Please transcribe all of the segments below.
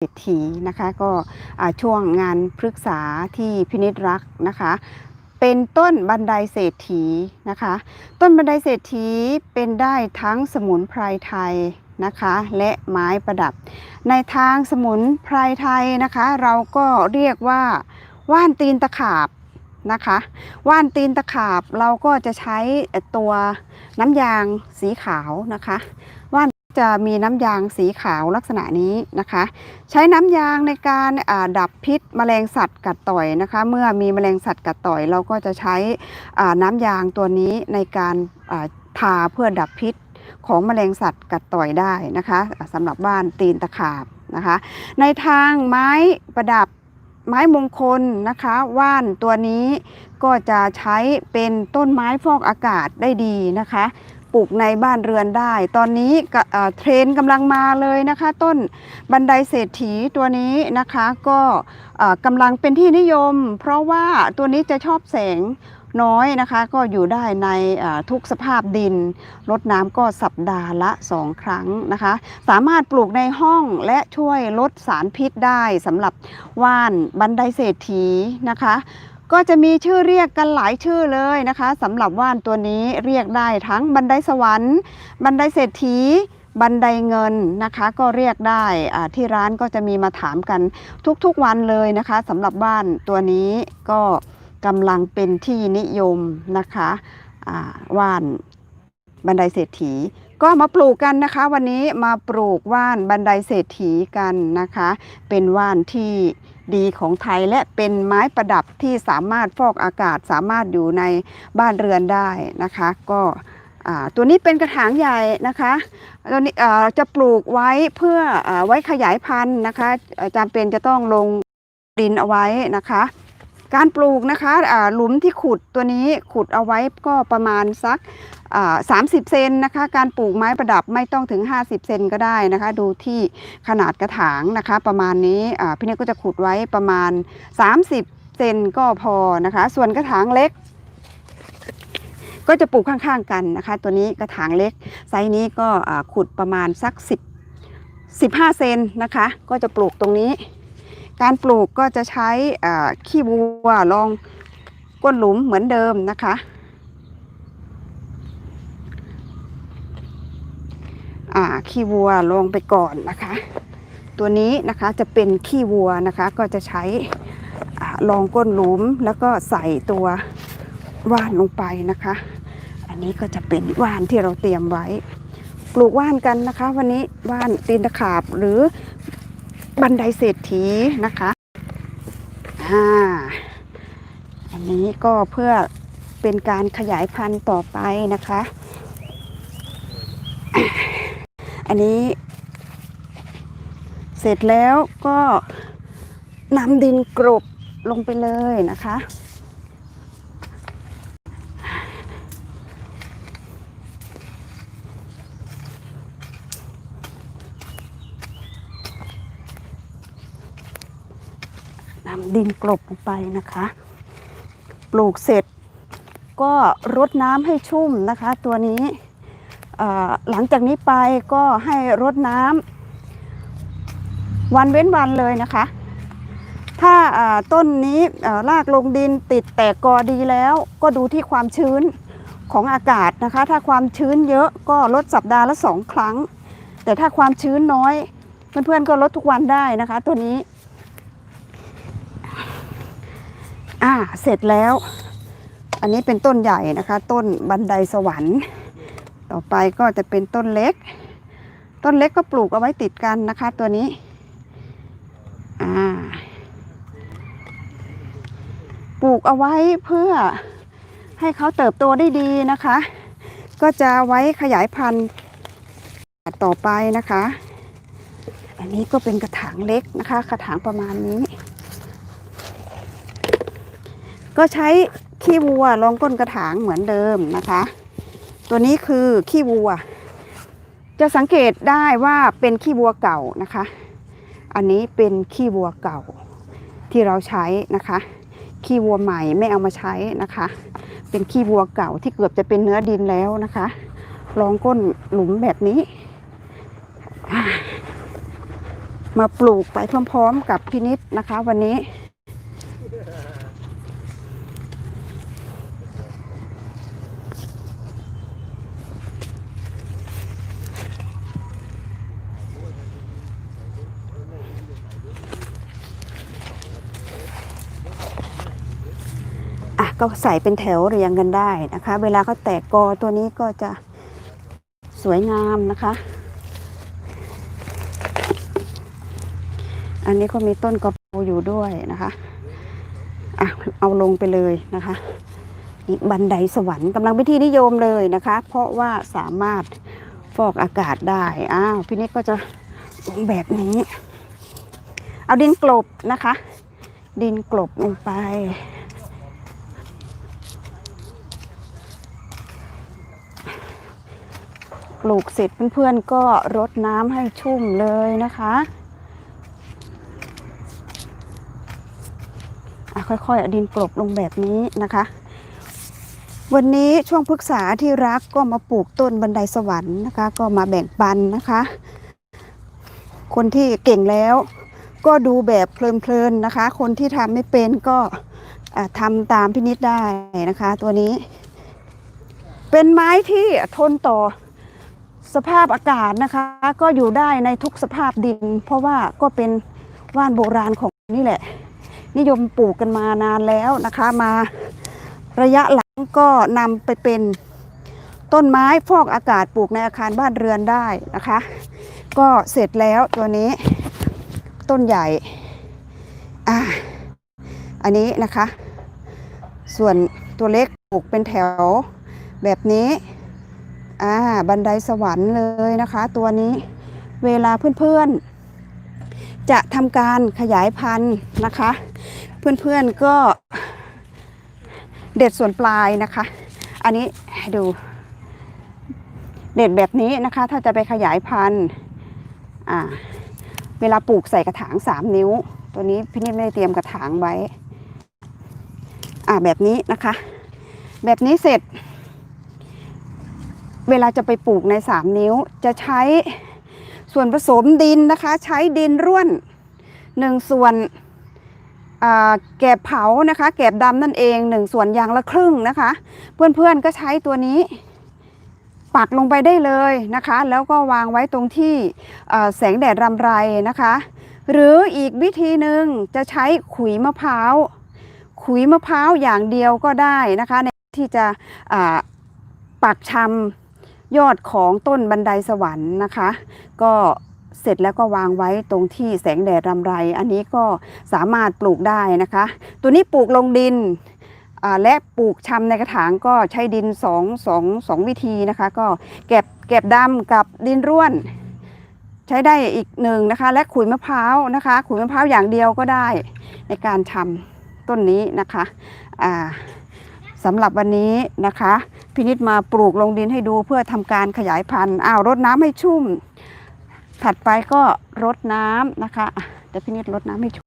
เศรษฐีนะคะก็ช่วงงานพฤกษาที่พินิจรักนะคะ เป็นต้นบันไดเศรษฐีนะคะ ต้นบันไดเศรษฐีเป็นได้ทั้งสมุนไพรไทยนะคะ และไม้ประดับ ในทางสมุนไพรไทยนะคะ เราก็เรียกว่าว่านตีนตะขาบนะคะว่านตีนตะขาบเราก็จะใช้ตัวน้ำยางสีขาวนะคะว่าน จะมีน้ำยางสีขาวลักษณะนี้นะคะ ใช้น้ำยางในการดับพิษแมลงสัตว์กัดต่อยนะคะ เมื่อมีแมลงสัตว์กัดต่อย เราก็จะใช้น้ำยางตัวนี้ในการทาเพื่อดับพิษของแมลงสัตว์กัดต่อยได้นะคะอ่าสำหรับบ้านตีนตะขาบนะคะ ในทางไม้ประดับไม้มงคลนะคะว่านตัวนี้ก็จะใช้เป็นต้นไม้ฟอกอากาศได้ดีนะคะ ลูกในบ้านเรือนได้ ตอนนี้เทรนด์กำลังมาเลยนะคะ ต้นบันไดเศรษฐีตัวนี้นะคะก็กำลังเป็นที่นิยม เพราะว่าตัวนี้จะชอบแสงน้อยนะคะก็อยู่ได้ในทุกสภาพดินรดน้ำก็สัปดาห์ละ 2 ครั้งนะคะ สามารถปลูกในห้องและช่วยลดสารพิษได้สำหรับว่านบันไดเศรษฐีนะคะ ก็จะมีชื่อเรียกกันหลายชื่อเลยนะคะสำหรับว่านตัวนี้เรียกได้ทั้งบันไดสวรรค์ บันไดเศรษฐี บันไดเงินนะคะ ก็เรียกได้ที่ร้านก็จะมีมาถามกันทุกๆวันเลยนะคะสำหรับบ้านตัวนี้ก็กำลังเป็นที่นิยมนะคะว่านบันไดเศรษฐี ก็มาปลูกกันนะคะ วันนี้มาปลูกว่านบันไดเศรษฐีกันนะคะ เป็นว่านที่ ดีของไทยและเป็นไม้ประดับที่สามารถฟอกอากาศสามารถอยู่ในบ้านเรือนได้นะคะ ก็ตัวนี้เป็นกระถางใหญ่นะคะตัวนี้จะปลูกไว้เพื่ออไว้ขยายพันธุ์นะคะจำเป็นจะต้องลงดินเอาไว้นะคะ การปลูกนะคะหลุมที่ขุดตัวนี้ขุดเอาไว้ก็ประมาณสักสามสิบเซนนะคะ การปลูกไม้ประดับไม่ต้องถึง 50 เซนก็ได้นะคะ ดูที่ขนาดกระถางนะคะ ประมาณนี้พี่เนยก็จะขุดไว้ประมาณ 30 เซนก็พอนะคะ ส่วนกระถางเล็กก็จะปลูกข้างๆกันนะคะ ตัวนี้กระถางเล็กไซส์นี้ก็ขุดประมาณสัก 10 15 เซนนะคะ ก็จะปลูกตรงนี้ การปลูกก็จะใช้ขี้วัวรองก้นหลุมเหมือนเดิมนะคะ ขี้วัวลงไปก่อนนะคะ ตัวนี้นะคะจะเป็นขี้วัวนะคะก็จะใช้อ่ารองก้นหลุมแล้วก็ใส่ตัวว่านลงไปนะคะ อันนี้ก็จะเป็นว่านที่เราเตรียมไว้ ปลูกว่านกันนะคะ วันนี้ว่านตีนตะขาบหรือ บันไดเศรษฐีนะคะอ่าอันนี้ก็เพื่อเป็นการขยายพันธุ์ต่อไปนะคะ อันนี้เสร็จแล้วก็นำดินกรบลงไปเลยนะคะ นำดินกลบลงไปนะคะ ปลูกเสร็จก็รดน้ำให้ชุ่มนะคะ ตัวนี้หลังจากนี้ไปก็ให้รดน้ำวันเว้นวันเลยนะคะ ถ้าต้นนี้รากลงดินติดแตกกอดีแล้ว ก็ดูที่ความชื้นของอากาศนะคะ ถ้าความชื้นเยอะก็ลดสัปดาห์ละสองครั้ง แต่ถ้าความชื้นน้อย เพื่อนๆก็ลดทุกวันได้นะคะ ตัวนี้ อ่าเสร็จแล้ว อันนี้เป็นต้นใหญ่นะคะ ต้นบันไดสวรรค์ ต่อไปก็จะเป็นต้นเล็ก ต้นเล็กก็ปลูกเอาไว้ติดกันนะคะ ตัวนี้อ่าปลูกเอาไว้เพื่อให้เขาเติบโตได้ดีนะคะ ก็จะไว้ขยายพันธุ์ต่อไปนะคะ อันนี้ก็เป็นกระถางเล็กนะคะ กระถางประมาณนี้ ก็ใช้ขี้วัวรองก้นกระถางเหมือนเดิมนะคะ ตัวนี้คือขี้วัว จะสังเกตได้ว่าเป็นขี้วัวเก่านะคะ อันนี้เป็นขี้วัวเก่าที่เราใช้นะคะ ขี้วัวใหม่ไม่เอามาใช้นะคะ เป็นขี้วัวเก่าที่เกือบจะเป็นเนื้อดินแล้วนะคะรองก้นหลุมแบบนี้ มาปลูกไปพร้อม ๆ กับพินิษนะคะ วันนี้ ก็ใส่เป็นแถวเรียงกันได้นะคะ เวลาเขาแตกกอตัวนี้ก็จะสวยงามนะคะ อันนี้ก็มีต้นกระเพราอยู่ด้วยนะคะอะเอาลงไปเลยนะคะนี่บันไดสวรรค์กำลังเป็นที่นิยมเลยนะคะ เพราะว่าสามารถฟอกอากาศได้อ้าวพี่นิดก็จะลงแบบนี้ เอาดินกลบนะคะ ดินกลบลงไป ลูกเสร็จเพื่อนๆก็รดน้ำให้ชุ่มเลยนะคะค่อยๆเอาดินกลบลงแบบนี้นะคะ วันนี้ช่วงพฤกษาที่รักก็มาปลูกต้นบันไดสวรรค์นะคะ ก็มาแบ่งปันนะคะ คนที่เก่งแล้วก็ดูแบบเพลินๆนะคะ คนที่ทำไม่เป็นก็ทำตามพินิจได้นะคะ ตัวนี้ เป็นไม้ที่ทนต่อ สภาพอากาศนะคะ ก็อยู่ได้ในทุกสภาพดิน เพราะว่าก็เป็นว่านโบราณของนี่แหละ นิยมปลูกกันมานานแล้วนะคะมาระยะหลังก็นำไปเป็นต้นไม้ฟอกอากาศปลูกในอาคารบ้านเรือนได้นะคะ ก็เสร็จแล้วตัวนี้ต้นใหญ่อ่าอันนี้นะคะ ส่วนตัวเล็กปลูกเป็นแถวแบบนี้ อ่าบันไดสวรรค์เลยนะคะ ตัวนี้เวลาเพื่อนๆ จะทำการขยายพันธุ์นะคะ เพื่อนๆก็เด็ดส่วนปลายนะคะ อันนี้ดู เด็ดแบบนี้นะคะ ถ้าจะไปขยายพันธุ์อ่าเวลาปลูกใส่กระถาง3นิ้ว ตัวนี้พี่นิดไม่ได้เตรียมกระถางไว้ อ่าแบบนี้นะคะ แบบนี้เสร็จ เวลาจะไปปลูกใน 3 นิ้ว จะใช้ส่วนผสมดินนะคะ ใช้ดินร่วน 1 ส่วนแกบเผานะคะ แกบดำนั่นเอง 1 ส่วนยางละครึ่งนะคะ เพื่อนๆก็ใช้ตัวนี้ปักลงไปได้เลยนะคะ แล้วก็วางไว้ตรงที่แสงแดดรำไรนะคะ หรืออีกวิธีหนึ่งจะใช้ขุยมะพร้าว ขุยมะพร้าวอย่างเดียวก็ได้นะคะ ในที่จะปักชำ ยอดของต้นบันไดสวรรค์นะคะ ก็เสร็จแล้วก็วางไว้ตรงที่แสงแดดรำไร อันนี้ก็สามารถปลูกได้นะคะ ตัวนี้ปลูกลงดินและปลูกชำในกระถางก็ใช้ดิน2 2 2วิธีนะคะ ก็เก็บเก็บดำกับดินร่วน ใช้ได้อีกหนึ่งนะคะ และขุยมะพร้าวนะคะ ขุยมะพร้าวอย่างเดียวก็ได้ในการทำต้นนี้นะคะอ่าสำหรับวันนี้นะคะ พินิษมาปลูกลงดินให้ดูเพื่อทำการขยายพันธุ์อ้าวรดน้ำให้ชุ่ม ถัดไปก็รดน้ำนะคะอะเดี๋ยวพินิษรดน้ำให้ชุ่ม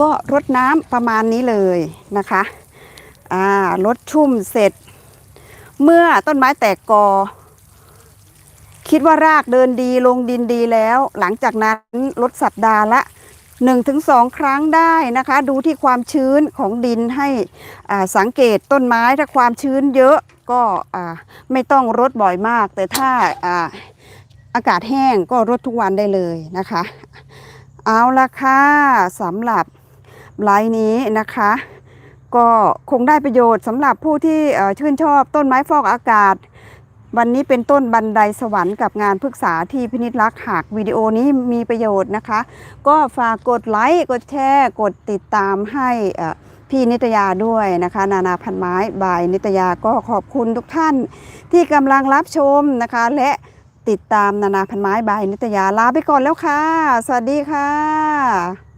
ก็รดน้ำประมาณนี้เลยนะคะอ่ารดชุ่มเสร็จ เมื่อต้นไม้แตกกอ คิดว่ารากเดินดีลงดินดีแล้ว หลังจากนั้นลดสัปดาห์ละ 1-2 ครั้งได้นะคะ ดูที่ความชื้นของดินให้สังเกตต้นไม้ถ้าความชื้นเยอะก็ไม่ต้องรดบ่อยมาก แต่ถ้าอากาศแห้งก็รดทุกวันได้เลยนะคะ เอาละค่ะสำหรับไลน์นี้นะคะ ก็คงได้ประโยชน์สำหรับผู้ที่ชื่นชอบต้นไม้ฟอกอากาศ วันนี้เป็นต้นบันไดสวรรค์กับงานพฤกษาที่พินิจรักหากวิดีโอนี้มีประโยชน์นะคะ ก็ฝากกดไลค์กดแชร์ กดติดตามให้พี่นิตยาด้วยนะคะ นานาพันไม้บายนิตยาก็ขอบคุณทุกท่านที่กำลังรับชมนะคะ และติดตามนานาพันไม้บายนิตยาลาไปก่อนแล้วค่ะ สวัสดีค่ะ